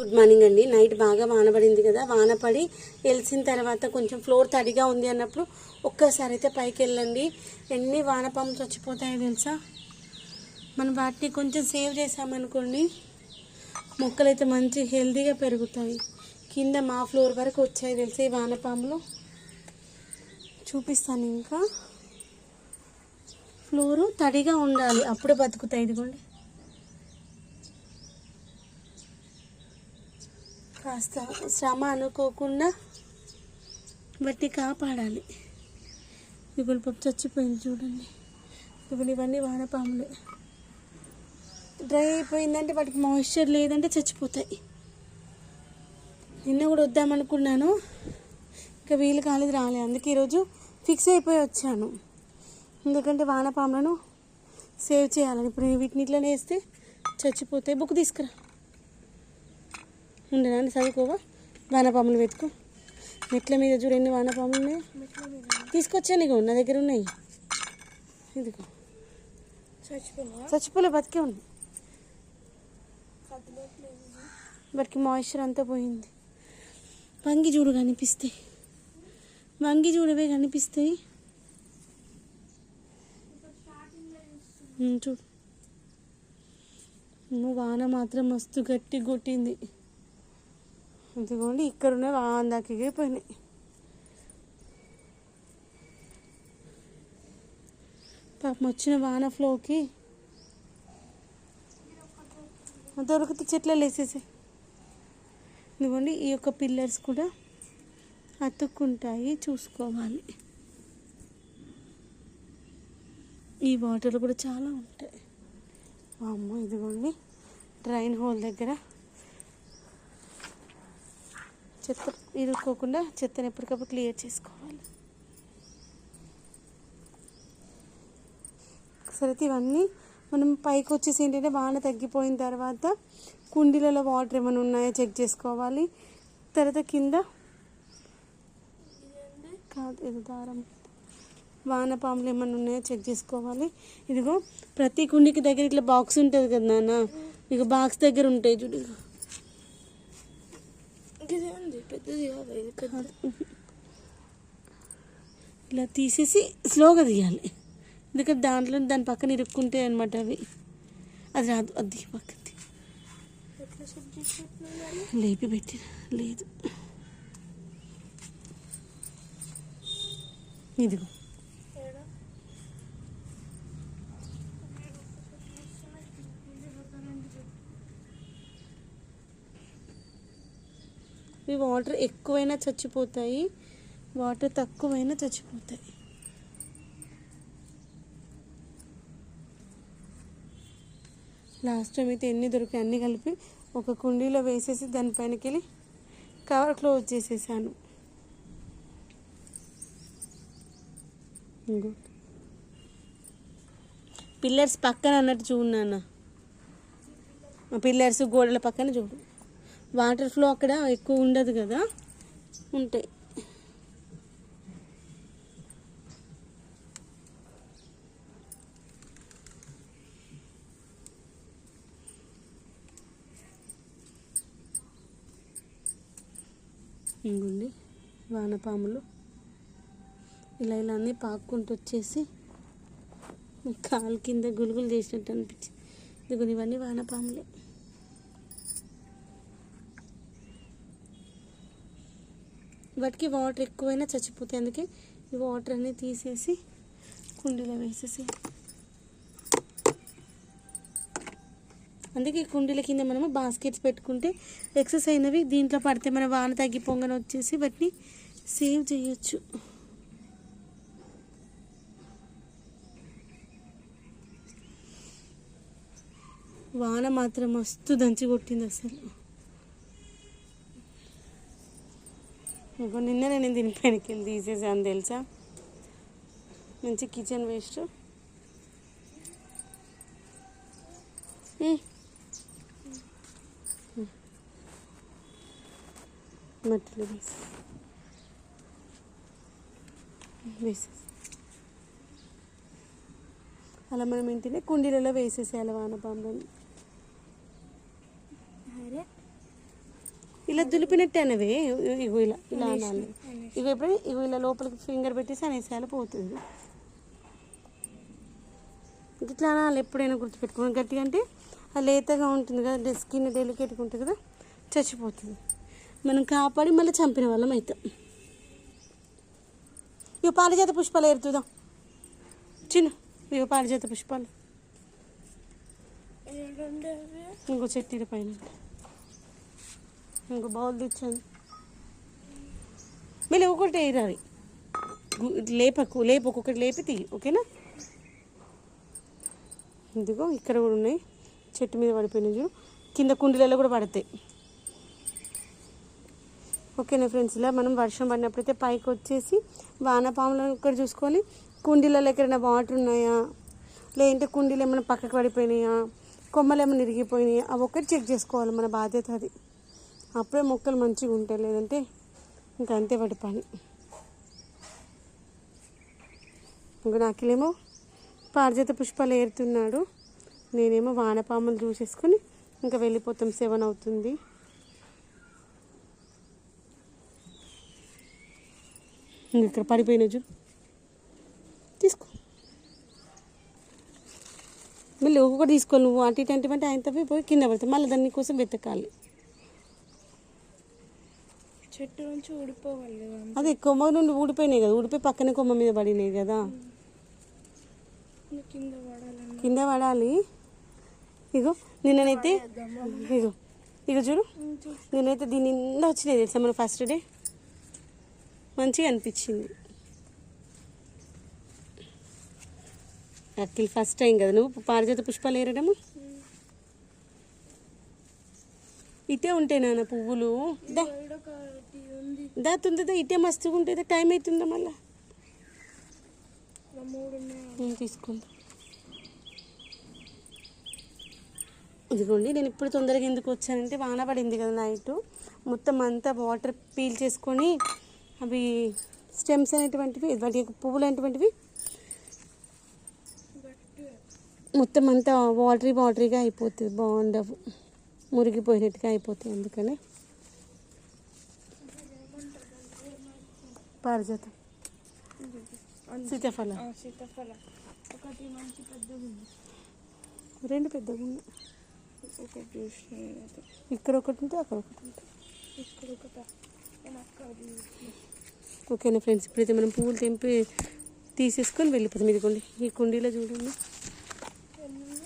Good morning అండి. Night బాగా వాన పడింది కదా వాన పడి వెలిసిన తర్వాత కొంచెం ఫ్లోర్ తడిగా ఉంది అన్నప్పుడు ఒక్కసారి అయితే పైకి వెళ్ళండి. ఎన్ని వానపాములు చచ్చిపోతాయో తెలుసా? మనం వాటిని కొంచెం సేవ్ చేసామనుకోండి మొక్కలు అయితే మంచి హెల్తీగా పెరుగుతాయి. కింద మా ఫ్లోర్ వరకు వచ్చాయి తెలుసా ఈ వానపాములు చూపిస్తాను ఇంకా. ఫ్లోరు తడిగా ఉండాలి. అప్పుడు బతుకుతాయి ఇదిగోండి. కాస్త శ్రమ అనుకోకుండా బట్టి కాపాడాలి. ఇప్పుడు పప్పు చచ్చిపోయింది చూడండి. ఇప్పుడు ఇవన్నీ వానపాములే. డ్రై అయిపోయిందంటే వాటికి మాయిశ్చర్ లేదంటే చచ్చిపోతాయి. నిన్న కూడా వద్దామనుకున్నాను. ఇంకా వీలు కాలేదు రాలే. అందుకే ఈరోజు ఫిక్స్ అయిపోయి వచ్చాను. ఎందుకంటే వానపాములను సేవ్ చేయాలని. ఇప్పుడు వీటిని ఇట్లనే వేస్తే చచ్చిపోతాయి. బుక్ తీసుకురా. ఉండనా? చదువుకోవా? వానపాములు వెతుకు. మెట్ల మీద చూడు ఎన్ని వానపాములు ఉన్నాయి. తీసుకొచ్చాను ఇగో నా దగ్గర ఉన్నాయి. ఇదిగో. చచ్చిపోలే బతికే ఉంది వాటికి మాయిశ్చర్ అంతా పోయింది. వంగి చూడు కనిపిస్తాయి వంగి చూడవే కనిపిస్తాయి చూడు. వాన మాత్రం మస్తు గట్టి కొట్టింది. ఇదిగోండి ఇక్కడ ఉన్న వాన దాకా ఎగిరిపోయినాయి. పాపం వచ్చిన వాన ఫ్లోకి. దొరికితే చెట్లలో వేసేసాయి ఇదిగోండి ఈ యొక్క పిల్లర్స్ కూడా అతుక్కుంటాయి చూసుకోవాలి. ఈ వాటర్ కూడా చాలా ఉంటాయి. అమ్మో ఇదిగోండి డ్రైన్ హోల్ దగ్గర. చెత్త ఇరుక్కోకుండా చెత్తను ఎప్పటికప్పుడు క్లియర్ చేసుకోవాలి. సరే ఇవన్నీ మనం పైకి వచ్చేసి ఏంటంటే వాన తగ్గిపోయిన తర్వాత కుండీలలో వాటర్ ఏమైనా ఉన్నాయో చెక్ చేసుకోవాలి. తర్వాత కింద కాదు ఇది దారం. వానపాములు ఏమైనా ఉన్నాయో చెక్ చేసుకోవాలి. ఇదిగో ప్రతి కుండీకి దగ్గర ఇట్లా బాక్స్ ఉంటుంది కదా నాన్న? ఇక బాక్స్ దగ్గర ఉంటాయి చూడు ఇగో. పెద్దది కాదు ఇది పెద్ద ఇలా తీసేసి స్లోగా తీయాలి ఎందుకంటే దాంట్లో దాని పక్కన ఇరుక్కుంటాయి అనమాట అవి అది రాదు అది పక్కది లేపి పెట్టిన లేదు ఇదిగో ఇవి వాటర్ ఎక్కువైనా చచ్చిపోతాయి. వాటర్ తక్కువైనా చచ్చిపోతాయి. లాస్ట్ టైం అయితే ఎన్ని దొరికాయి అన్నీ కలిపి ఒక కుండీలో వేసేసి దానిపైనకి వెళ్ళి కవర్ క్లోజ్ చేసేసాను. పిల్లర్స్ పక్కన అన్నట్టు చూడు నాన్న. పిల్లర్స్ గోడల పక్కన చూడు. వాటర్ ఫ్లో అక్కడ ఎక్కువ ఉండదు కదా ఉంటాయి. ఇంగుండి వానపాములు. ఇలా ఇలా అన్నీ పాక్కుంటూ వచ్చేసి కాలు కింద గులుగులు చేసినట్టు అనిపించింది. ఇదిగో ఇవన్నీ వానపాములే. వాటికి వాటర్ ఎక్కువైనా చచ్చిపోతాయి. అందుకే ఈ వాటర్ అన్ని తీసేసి కుండీలో వేసేసి. అందుకే కుండీల కింద మనము బాస్కెట్స్ పెట్టుకుంటే ఎక్సెస్ అయినవి దీంట్లో పడితే మన వాన తగ్గి పొంగన వచ్చేసి వాటిని సేవ్ చేయొచ్చు. వాన మాత్రం మస్తు దంచి కొట్టింది అసలు. ఇంకో నిన్న నేను దీని పైనకి వెళ్ళి తీసేసాను తెలుసా? మంచి కిచెన్ వేస్ట్. మట్టిలో వేసి. వేసేసి. అలా మనం ఏంటంటే కుండీలలో వేసేసేయాలి వానపాములని అరే. ఇలా దులిపినట్టు అనేవి ఇగో ఇలా ఇలా అనాలి ఇగో ఇప్పుడు ఇగో ఇలా లోపలికి ఫింగర్ పెట్టేసి అనేసేయాలి పోతుంది. ఇట్లా అనాలి ఎప్పుడైనా గుర్తుపెట్టుకోండి. గట్టిగా అంటే అది లేతగా ఉంటుంది కదా స్కిన్ డెలికేట్గా ఉంటుంది కదా చచ్చిపోతుంది. మనం కాపాడి మళ్ళీ చంపిన వాళ్ళం అవుతాం ఇవి పారిజాత పుష్పాలు ఏరుతుందా చిన్న ఇవి పారిజాత పుష్పాలు. ఇంకో చెట్టు పైన. ఇంకో బౌల్ తెచ్చాను. మళ్ళీ ఒకటి వేయాలి లేపకు లేపు ఒక్కొక్కటి లేపి తీయి ఓకేనా? ఇదిగో ఇక్కడ కూడా ఉన్నాయి. చెట్టు మీద పడిపోయినాయి చూడు. కింద కుండీలలో కూడా పడతాయి. ఓకేనా ఫ్రెండ్స్? ఇలా మనం వర్షం పడినప్పుడైతే పైకి వచ్చేసి వానపాములను ఇక్కడ చూసుకొని కుండీలలో ఎక్కడైనా వాటర్ ఉన్నాయా? లేదంటే కుండీలు ఏమైనా పక్కకు పడిపోయినాయా? కొమ్మలు ఏమైనా ఇరిగిపోయినాయా అవి ఒక్కటి చెక్ చేసుకోవాలి మన బాధ్యత అది. అప్పుడే మొక్కలు మంచిగా ఉంటాయి లేదంటే ఇంకా అంతే వాటి పని. ఇంకా నాకిలేమో పారిజాత పుష్పాలు ఏరుతున్నాడు. నేనేమో వానపాములు చూసేసుకొని ఇంకా వెళ్ళిపోతాం సెవెన్ అవుతుంది. ఇక్కడ పడిపోయిన చూ తీసుకో. మళ్ళీ ఒక్కొక్కటి తీసుకో నువ్వు అటు ఇటు అంటే ఆయన తప్పి పోయి కింద పడతావు మళ్ళీ దాని కోసం వెతకాలి. చెట్టు నుంచి ఊడిపోవాలి కదా అదే కొమ్మ నుండి ఊడిపోయినాయి కదా ఊడిపోయి పక్కన కొమ్మ మీద పడినాయి కదా. కింద పడాలి. ఇగో నిన్ననైతే ఇగో ఇగో చూడు. నేనైతే దీని నిండా వచ్చినాయి తెలుసా మన ఫస్ట్ డే? మంచిగా అనిపించింది. అఖిల్ ఫస్ట్ టైం కదా నువ్వు పారిజాత పుష్పాలు ఏరడము? ఇటే ఉంటాయి నాన్న పువ్వులు. దా ఒకటి ఇటే మస్తుగా ఉంటుందా టైం అవుతుందా మళ్ళా? ఇలా నేను తీసుకుంటా. ఇదిగోండి నేను ఇప్పుడు తొందరగా ఎందుకు వచ్చానంటే వాన పడింది కదా నైట్ మొత్తం అంతా వాటర్ పీల్ చేసుకొని అవి స్టెమ్స్ అనేటువంటివి వాటి పువ్వులు అనేటువంటివి మొత్తం అంతా వాటరీ వాటరీగా అయిపోతుంది బాగుండవు మురిగిపోయినట్టుగా అయిపోతాయి అందుకని. పారిజాతం సీతాఫలం సీతాఫలం ఒకటి మంచి ఉంది రెండు పెద్దగా ఒకటి నేనైతే ఇక్కడ ఒకటి ఉంటే అక్కడ ఒకటి ఉంటుంది ఇక్కడ ఒకట. ఓకేనా ఫ్రెండ్స్ ఇప్పుడైతే మనం పువ్వులు తెంపి తీసేసుకొని వెళ్ళిపోతాం ఇదిగోండి ఈ కుండీలో చూడండి ఎన్ని